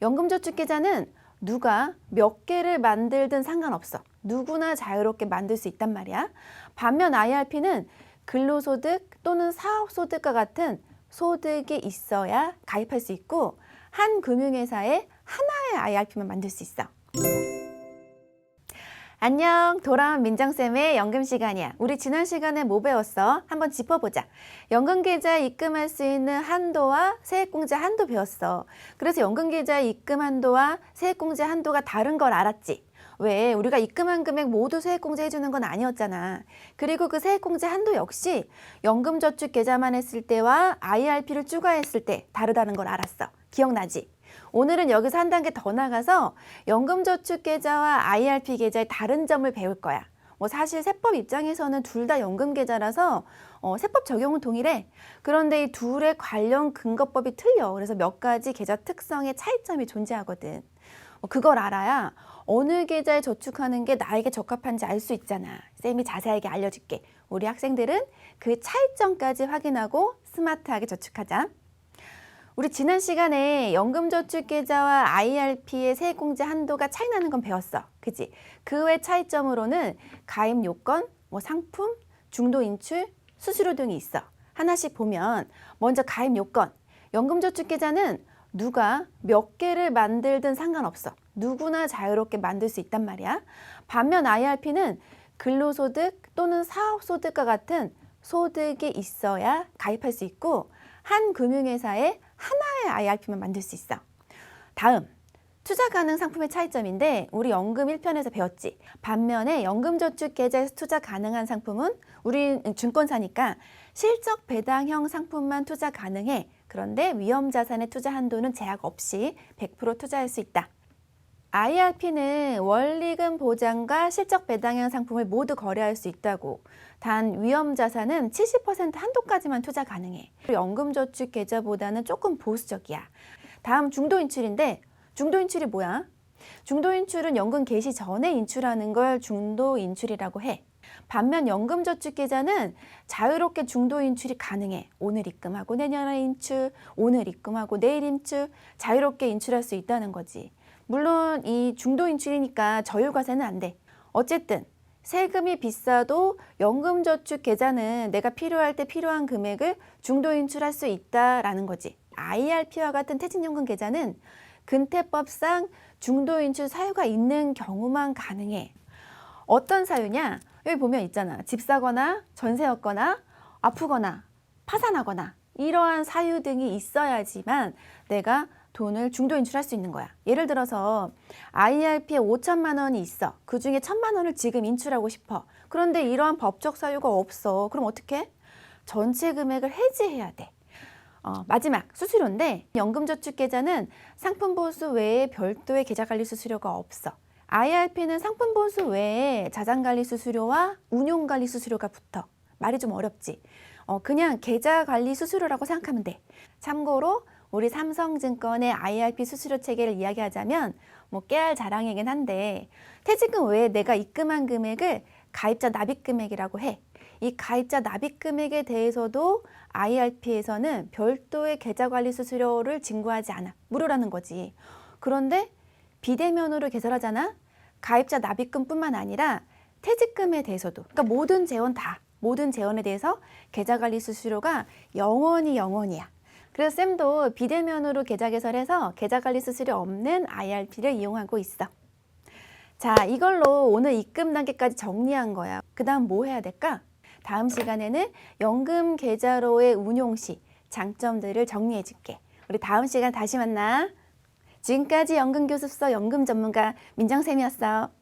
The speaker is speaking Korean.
연금저축계좌는 누가 몇 개를 만들든 상관없어. 누구나 자유롭게 만들 수 있단 말이야. 반면 IRP는 근로소득 또는 사업소득과 같은 소득이 있어야 가입할 수 있고 한 금융회사에 하나의 IRP만 만들 수 있어. 안녕. 돌아온 민정쌤의 연금 시간이야. 우리 지난 시간에 뭐 배웠어? 한번 짚어보자. 연금계좌에 입금할 수 있는 한도와 세액공제 한도 배웠어. 그래서 연금계좌에 입금 한도와 세액공제 한도가 다른 걸 알았지? 왜? 우리가 입금한 금액 모두 세액공제 해주는 건 아니었잖아. 그리고 그 세액공제 한도 역시 연금저축계좌만 했을 때와 IRP를 추가했을 때 다르다는 걸 알았어. 기억나지? 오늘은 여기서 한 단계 더 나가서 연금저축계좌와 IRP 계좌의 다른 점을 배울 거야. 뭐 사실 세법 입장에서는 둘 다 연금 계좌라서 어, 세법 적용은 동일해. 그런데 이 둘의 관련 근거법이 틀려. 그래서 몇 가지 계좌 특성의 차이점이 존재하거든. 어, 그걸 알아야 어느 계좌에 저축하는 게 나에게 적합한지 알 수 있잖아. 쌤이 자세하게 알려줄게. 우리 학생들은 그 차이점까지 확인하고 스마트하게 저축하자. 우리 지난 시간에 연금저축계좌와 IRP의 세액공제 한도가 차이 나는 건 배웠어. 그지? 그 외 차이점으로는 가입 요건, 뭐 상품, 중도 인출, 수수료 등이 있어. 하나씩 보면 먼저 가입 요건. 연금저축계좌는 누가 몇 개를 만들든 상관없어. 누구나 자유롭게 만들 수 있단 말이야. 반면 IRP는 근로소득 또는 사업소득과 같은 소득이 있어야 가입할 수 있고 한 금융회사에 하나의 IRP만 만들 수 있어. 다음, 투자 가능 상품의 차이점인데 우리 연금 1편에서 배웠지. 반면에 연금저축계좌에서 투자 가능한 상품은 우리 증권사니까 실적 배당형 상품만 투자 가능해. 그런데 위험 자산의 투자 한도는 제약 없이 100% 투자할 수 있다. IRP는 원리금 보장과 실적 배당형 상품을 모두 거래할 수 있다고. 단 위험 자산은 70% 한도까지만 투자 가능해. 연금저축 계좌보다는 조금 보수적이야. 다음 중도 인출인데 중도 인출이 뭐야? 중도 인출은 연금 개시 전에 인출하는 걸 중도 인출이라고 해. 반면 연금저축 계좌는 자유롭게 중도 인출이 가능해. 오늘 입금하고 내년에 인출, 오늘 입금하고 내일 인출, 자유롭게 인출할 수 있다는 거지. 물론 이 중도 인출이니까 저율과세는 안 돼. 어쨌든 세금이 비싸도 연금저축 계좌는 내가 필요할 때 필요한 금액을 중도 인출할 수 있다라는 거지. IRP와 같은 퇴직연금 계좌는 근태법상 중도 인출 사유가 있는 경우만 가능해. 어떤 사유냐? 여기 보면 있잖아. 집 사거나 전세였거나 아프거나 파산하거나 이러한 사유 등이 있어야지만 내가 돈을 중도 인출할 수 있는 거야. 예를 들어서 IRP에 5천만 원이 있어. 그 중에 천만 원을 지금 인출하고 싶어. 그런데 이러한 법적 사유가 없어. 그럼 어떻게? 전체 금액을 해지해야 돼. 어, 마지막 수수료인데 연금저축계좌는 상품보수 외에 별도의 계좌관리 수수료가 없어. IRP는 상품보수 외에 자산관리 수수료와 운용관리 수수료가 붙어. 말이 좀 어렵지. 어, 그냥 계좌관리 수수료라고 생각하면 돼. 참고로 우리 삼성증권의 IRP 수수료 체계를 이야기하자면 뭐 깨알 자랑이긴 한데 퇴직금 외에 내가 입금한 금액을 가입자 납입 금액이라고 해. 이 가입자 납입 금액에 대해서도 IRP에서는 별도의 계좌 관리 수수료를 징구하지 않아. 무료라는 거지. 그런데 비대면으로 개설하잖아. 가입자 납입금뿐만 아니라 퇴직금에 대해서도 그러니까 모든 재원 다 모든 재원에 대해서 계좌 관리 수수료가 영원히 영원이야. 그래서 쌤도 비대면으로 계좌 개설해서 계좌 관리 수수료 없는 IRP를 이용하고 있어. 자, 이걸로 오늘 입금 단계까지 정리한 거야. 그 다음 뭐 해야 될까? 다음 시간에는 연금 계좌로의 운용 시 장점들을 정리해 줄게. 우리 다음 시간 다시 만나. 지금까지 연금교습소 연금 전문가 민정쌤이었어.